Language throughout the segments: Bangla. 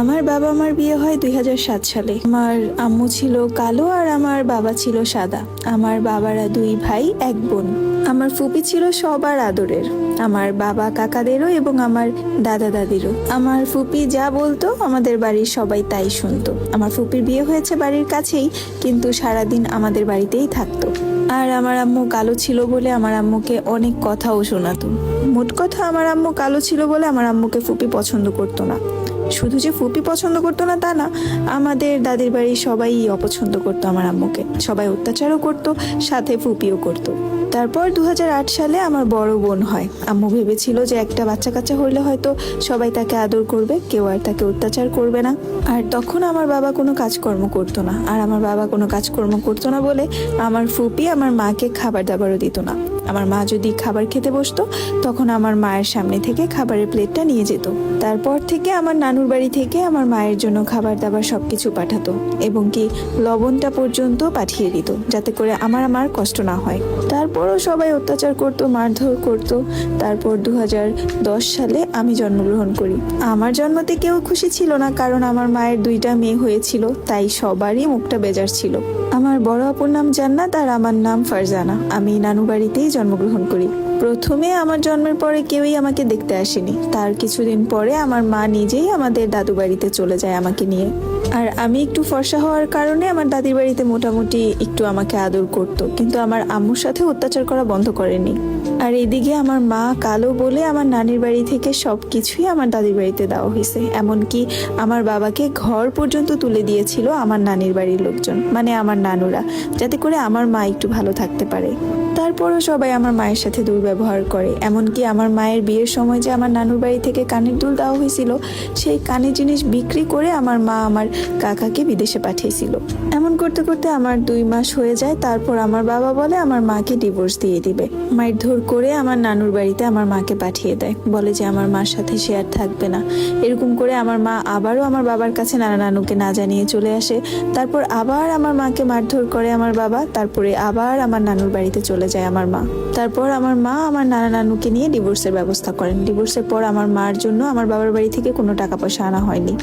আমার বাবা আমার বিয়ে হয় দুই হাজার সাত সালে। আমার আম্মু ছিল কালো আর আমার বাবা ছিল সাদা। আমার বাবারা দুই ভাই, এক বোন। আমার ফুপি ছিল সবার আদরের। আমার বাবা কাকাদেরও এবং আমার দাদা দাদিরও। আমার ফুপি যা বলতো আমাদের বাড়ির সবাই তাই শুনতো। আমার ফুপির বিয়ে হয়েছে বাড়ির কাছেই, কিন্তু সারাদিন আমাদের বাড়িতেই থাকতো। আর আমার আম্মু কালো ছিল বলে আমার আম্মুকে অনেক কথাও শোনাতো। মোট কথা আমার আম্মু কালো ছিল বলে আমার আম্মুকে ফুপি পছন্দ করতো না। শুধু যে ফুপি পছন্দ করতো না তা না, আমাদের দাদির বাড়ির সবাই অপছন্দ করতো, আমার আম্মুকে। সবাই অত্যাচারও করতো, সাথে ফুপিও করতো। তারপর দু হাজার আট সালে আমার বড় বোন হয়। আম্মু ভেবেছিল যে একটা বাচ্চা কাচ্চা হলে হয়তো সবাই তাকে আদর করবে, কেউ আর তাকে অত্যাচার করবে না। আর তখন আমার বাবা কোনো কাজকর্ম করতো না, আর আমার বাবা কোনো কাজকর্ম করতো না বলে আমার ফুপি আমার মাকে খাবার দাবারও দিত না। আমার মা যদি খাবার খেতে বসতো, তখন আমার মায়ের সামনে থেকে খাবারের প্লেটটা নিয়ে যেত। তারপর থেকে আমার নানুর বাড়ি থেকে আমার মায়ের জন্য খাবার দাবার সব কিছু পাঠাতো এবং কি লবণটা পর্যন্ত পাঠিয়ে দিত, যাতে করে আমার আমার কষ্ট না হয়। তারপরও সবাই অত্যাচার করতো, মারধর করতো। তারপর দু হাজার দশ সালে আমি জন্মগ্রহণ করি। আমার জন্মতে কেউ খুশি ছিল না, কারণ আমার মায়ের দুইটা মেয়ে হয়েছিল, তাই সবারই মুখটা বেজার ছিল। আমার বড় আপুর নাম জান্নাত আর আমার নাম ফারজানা। আমি নানু বাড়িতেই জন্মগ্রহণ করি। প্রথমে আমার জন্মের পরে কেউই আমাকে দেখতে আসেনি। তার কিছুদিন পরে আমার মা নিজেই আমাদের দাদু বাড়িতে চলে যায় আমাকে নিয়ে। আর আমি একটু ফর্সা হওয়ার কারণে আমার দাদির বাড়িতে মোটামুটি একটু আমাকে আদর করত। কিন্তু আমার আম্মুর সাথে অত্যাচার করা বন্ধ করেনি। আর এদিকে আমার মা কালো বলে আমার নানির বাড়ি থেকে সব কিছুই আমার দাদির বাড়িতে দেওয়া হয়েছে। এমনকি আমার বাবাকে ঘর পর্যন্ত তুলে দিয়েছিল আমার নানির বাড়ির লোকজন মানে আমার নানুরা, যাতে করে আমার মা একটু ভালো থাকতে পারে। তারপরও সবাই আমার মায়ের সাথে দুর্ব্যবহার করে। এমনকি আমার মায়ের বিয়ের সময় যে আমার নানুর বাড়ি থেকে কানের দুল দেওয়া হয়েছিল, সেই কানের জিনিস বিক্রি করে আমার মা আমার কাকাকে বিদেশে পাঠিয়েছিল। এমন করতে করতে আমার দুই মাস হয়ে যায়, তারপর আমার বাবা বলে আমার মাকে ডিভোর্স দিয়ে দিবে। মায়ের ধর করে আমার নানুর বাড়িতে আমার মাকে পাঠিয়ে দেয়। বলে যে আমার মার সাথে সে আর থাকবে না। এরকম করে আমার মা আবারও আমার বাবার কাছে নানা নানুকে না জানিয়ে চলে আসে। তারপর আবার আমার মাকে মারধর করে আমার বাবা। তারপরে আবার আমার নানুর বাড়িতে চলে যায় আমার মা। তারপর আমার মা আমার নানা নানুকে নিয়ে ডিভোর্সের ব্যবস্থা করেন। ডিভোর্সের পর আমার মার জন্য আমার বাবার বাড়ি থেকে কোনো টাকা পয়সা আনা হয়নি।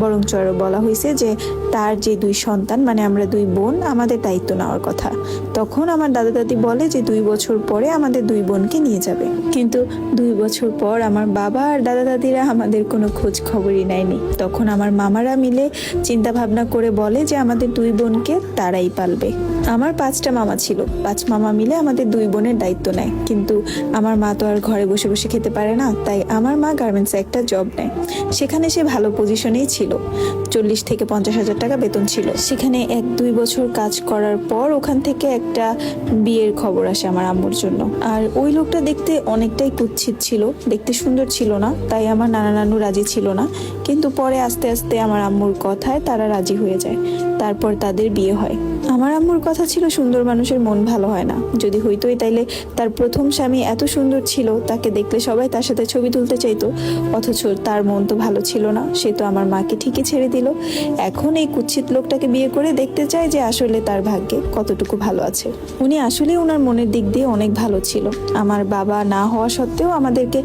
বরঞ্চ আরও বলা হয়েছে যে, তার যে দুই সন্তান মানে আমরা দুই বোন, আমাদের দায়িত্ব নেওয়ার কথা। তখন আমার দাদা দাদি বলে যে, দুই বছর পরে আমাদের দুই বোনকে নিয়ে যাবে। কিন্তু দুই বছর পর আমার বাবা আর দাদা দাদিরা আমাদের কোনো খোঁজ খবরই নেয়নি। তখন আমার মামারা মিলে চিন্তা ভাবনা করে বলে যে, আমাদের দুই বোনকে তারাই পালবে। আমার পাঁচটা মামা ছিল। পাঁচ মামা মিলে আমাদের দুই বোনের দায়িত্ব নেয়। কিন্তু আমার মা তো আর ঘরে বসে বসে খেতে পারে না, তাই আমার মা গার্মেন্টসে একটা জব নেয়। সেখানে সে ভালো পজিশনেই ছিল। চল্লিশ থেকে পঞ্চাশ হাজার টাকা বেতন ছিল। সেখানে এক দুই বছর কাজ করার পর ওখান থেকে একটা বিয়ের খবর আসে আমার আম্মুর জন্য। আর ওই লোকটা দেখতে অনেকটাই কুৎসিত ছিল। দেখতে সুন্দর ছিল না, তাই আমার নানা নানু রাজি ছিল না। কিন্তু পরে আস্তে আস্তে আমার আম্মুর কথায় তারা রাজি হয়ে যায়। তারপর তাদের বিয়ে হয়। আমার আম্মুর কথা ছিল, সুন্দর মানুষের মন ভালো হয় না। যদি হইতোই তাইলে তার প্রথম স্বামী এত সুন্দর ছিল, তাকে দেখলে সবাই তার সাথে ছবি তুলতে চাইতো। অথচ তার মন তো ভালো ছিল না, সে তো আমার মাকে ঠিকই ছেড়ে দিল। এখন এই কুৎসিত লোকটাকে বিয়ে করে দেখতে চায় যে আসলে তার ভাগ্যে কতটুকু ভালো আছে। উনি আসলে ওনার মনের দিক দিয়ে অনেক ভালো ছিল। আমার বাবা না হওয়া সত্ত্বেও আমাদেরকে